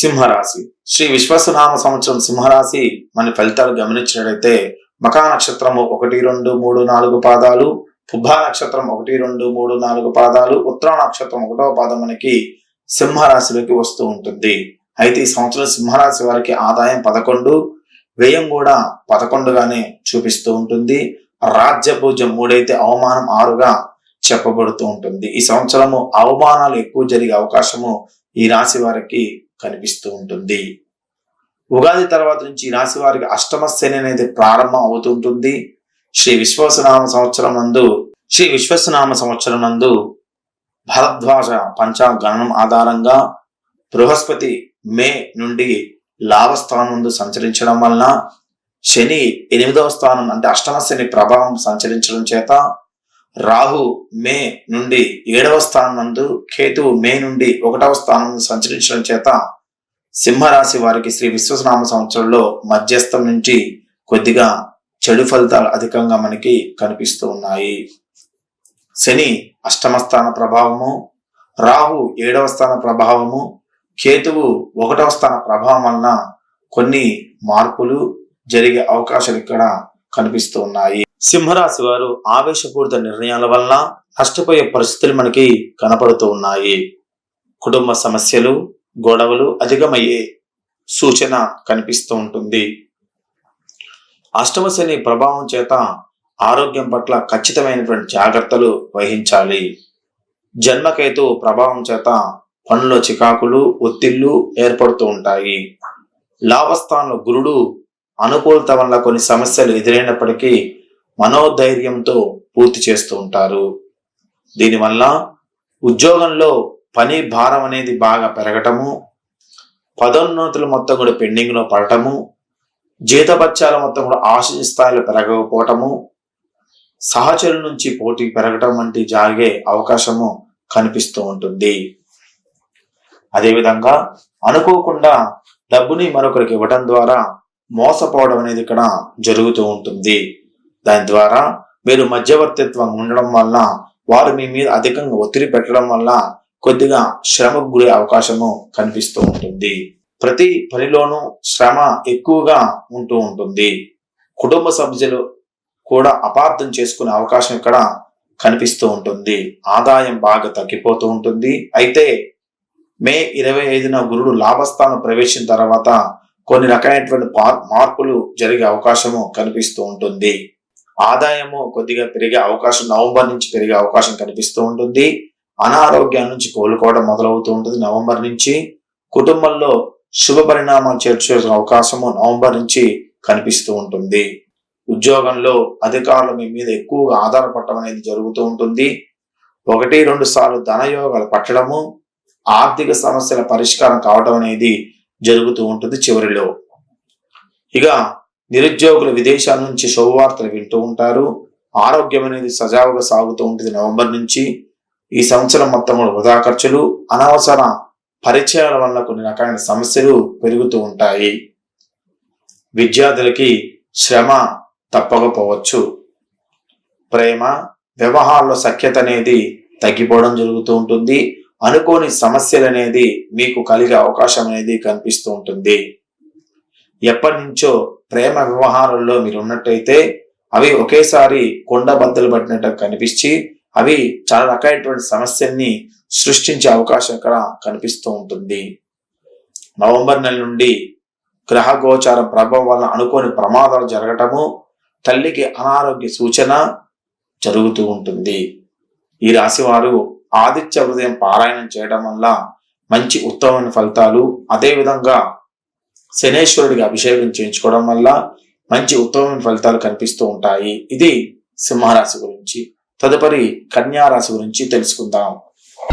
సింహరాశి. శ్రీ విశ్వసనామ సంవత్సరం సింహరాశి మన ఫలితాలు గమనించినట్లయితే మకా నక్షత్రము ఒకటి రెండు మూడు నాలుగు పాదాలు పుబ్బా నక్షత్రం ఒకటి రెండు మూడు నాలుగు పాదాలు ఉత్తర నక్షత్రం ఒకటవ పాదం మనకి సింహరాశిలోకి వస్తూ ఉంటుంది. అయితే ఈ సంవత్సరం సింహరాశి వారికి ఆదాయం పదకొండు వ్యయం కూడా పదకొండుగానే చూపిస్తూ ఉంటుంది. రాజ్య పూజ్యం మూడైతే అవమానం ఆరుగా చెప్పబడుతూ ఉంటుంది. ఈ సంవత్సరము అవమానాలు ఎక్కువ జరిగే అవకాశము ఈ రాశి వారికి కనిపిస్తూ ఉంటుంది. ఉగాది తర్వాత నుంచి ఈ రాశి వారికి అష్టమ శని అనేది ప్రారంభం అవుతుంటుంది శ్రీ విశ్వసనామ సంవత్సరం నందు శ్రీ విశ్వసనామ సంవత్సరం నందు భరద్వాజ పంచాంగ గణనం ఆధారంగా బృహస్పతి మే నుండి లాభస్థానం ముందు సంచరించడం వలన శని ఎనిమిదవ స్థానం అంటే అష్టమ శని ప్రభావం సంచరించడం చేత రాహు మే నుండి ఏడవ స్థానం నందు కేతువు మే నుండి ఒకటవ స్థానం సంచరించడం చేత సింహరాశి వారికి శ్రీ విశ్వనామ సంవత్సరంలో మధ్యస్థం నుంచి కొద్దిగా చెడు ఫలితాలు అధికంగా మనకి కనిపిస్తూ ఉన్నాయి. శని అష్టమ స్థాన ప్రభావము రాహు ఏడవ స్థాన ప్రభావము కేతువు ఒకటవ స్థాన ప్రభావం వలన కొన్ని మార్పులు జరిగే అవకాశాలు ఇక్కడ కనిపిస్తూ ఉన్నాయి. సింహరాశి వారు ఆవేశపూరిత నిర్ణయాల వలన నష్టపోయే పరిస్థితులు మనకి కనపడుతూ ఉన్నాయి. కుటుంబ సమస్యలు గొడవలు అధికమయ్యే సూచన కనిపిస్తూ ఉంటుంది. అష్టమ శని ప్రభావం చేత ఆరోగ్యం పట్ల ఖచ్చితమైనటువంటి జాగ్రత్తలు వహించాలి. జన్మకేతు ప్రభావం చేత పనుల చికాకులు ఒత్తిళ్ళు ఏర్పడుతూ ఉంటాయి. లాభస్థానంలో గురుడు అనుకూలత వల్ల కొన్ని సమస్యలు ఎదురైనప్పటికీ మనోధైర్యంతో పూర్తి చేస్తూ ఉంటారు. దీనివల్ల ఉద్యోగంలో పని భారం అనేది బాగా పెరగటము పదోన్నతులు మొత్తం కూడా పెండింగ్లో పడటము జీతపత్యాల మొత్తం కూడా ఆశించిన స్థాయిలో పెరగకపోవటము సహచరుల నుంచి పోటీ పెరగటం వంటి జరిగే అవకాశము కనిపిస్తూ ఉంటుంది. అదేవిధంగా అనుకోకుండా డబ్బుని మరొకరికి ఇవ్వడం ద్వారా మోసపోవడం అనేది ఇక్కడ జరుగుతూ ఉంటుంది. దాని ద్వారా మీరు మధ్యవర్తిత్వం ఉండడం వల్ల వారు మీ మీద అధికంగా ఒత్తిడి పెట్టడం వల్ల కొద్దిగా శ్రమకు గురే అవకాశము కనిపిస్తూ ఉంటుంది. ప్రతి పనిలోనూ శ్రమ ఎక్కువగా ఉంటూ ఉంటుంది. కుటుంబ సభ్యులు కూడా అపార్థం చేసుకునే అవకాశం ఇక్కడ కనిపిస్తూ ఉంటుంది. ఆదాయం బాగా తగ్గిపోతూ ఉంటుంది. అయితే మే ఇరవై ఐదున గురుడు లాభస్థానం ప్రవేశించిన తర్వాత కొన్ని రకమైనటువంటి మార్పులు జరిగే అవకాశము కనిపిస్తూ ఉంటుంది. ఆదాయము కొద్దిగా పెరిగే అవకాశం నవంబర్ నుంచి పెరిగే అవకాశం కనిపిస్తూ ఉంటుంది. అనారోగ్యం నుంచి కోలుకోవడం మొదలవుతూ ఉంటుంది. నవంబర్ నుంచి కుటుంబంలో శుభ పరిణామాలు చేర్చే అవకాశము నవంబర్ నుంచి కనిపిస్తూ ఉంటుంది. ఉద్యోగంలో అధికారులు మీ మీద ఎక్కువగా ఆధారపడటం అనేది జరుగుతూ ఉంటుంది. ఒకటి రెండు సార్లు ధనయోగాలు పట్టడము ఆర్థిక సమస్యల పరిష్కారం కావడం అనేది జరుగుతూ ఉంటుంది చివరిలో. ఇక నిరుద్యోగులు విదేశాల నుంచి శుభవార్తలు వింటూ ఉంటారు. ఆరోగ్యం అనేది సజావుగా సాగుతూ ఉంటుంది నవంబర్ నుంచి. ఈ సంవత్సరం మొత్తంలో వృధా ఖర్చులు అనవసర పరిచయాల వల్ల కొన్ని రకాలైన సమస్యలు పెరుగుతూ ఉంటాయి. విద్యార్థులకి శ్రమ తప్పకపోవచ్చు. ప్రేమ వ్యవహారంలో సఖ్యత అనేది తగ్గిపోవడం జరుగుతూ ఉంటుంది. అనుకోని సమస్యలు అనేది మీకు కలిగే అవకాశం అనేది కనిపిస్తూ ఉంటుంది. ఎప్పటి నుంచో ప్రేమ వ్యవహారంలో మీరు ఉన్నట్టయితే అవి ఒకేసారి కొండ బద్దలు పట్టినట్టు కనిపించి అవి చాలా రకమైనటువంటి సమస్యల్ని సృష్టించే అవకాశం ఇక్కడ కనిపిస్తూ ఉంటుంది. నవంబర్ నెల నుండి గ్రహ గోచార ప్రభావం వల్ల అనుకోని ప్రమాదాలు జరగటము తల్లికి అనారోగ్య సూచన జరుగుతూ ఉంటుంది. ఈ రాశి వారు ఆదిత్య హృదయం పారాయణం చేయడం వల్ల మంచి ఉత్తమమైన ఫలితాలు అదేవిధంగా శనేశ్వరుడికి అభిషేకం చేయించుకోవడం వల్ల మంచి ఉత్తమమైన ఫలితాలు కనిపిస్తూ ఉంటాయి. ఇది సింహరాశి గురించి. తదుపరి కన్యా రాశి గురించి తెలుసుకుందాం.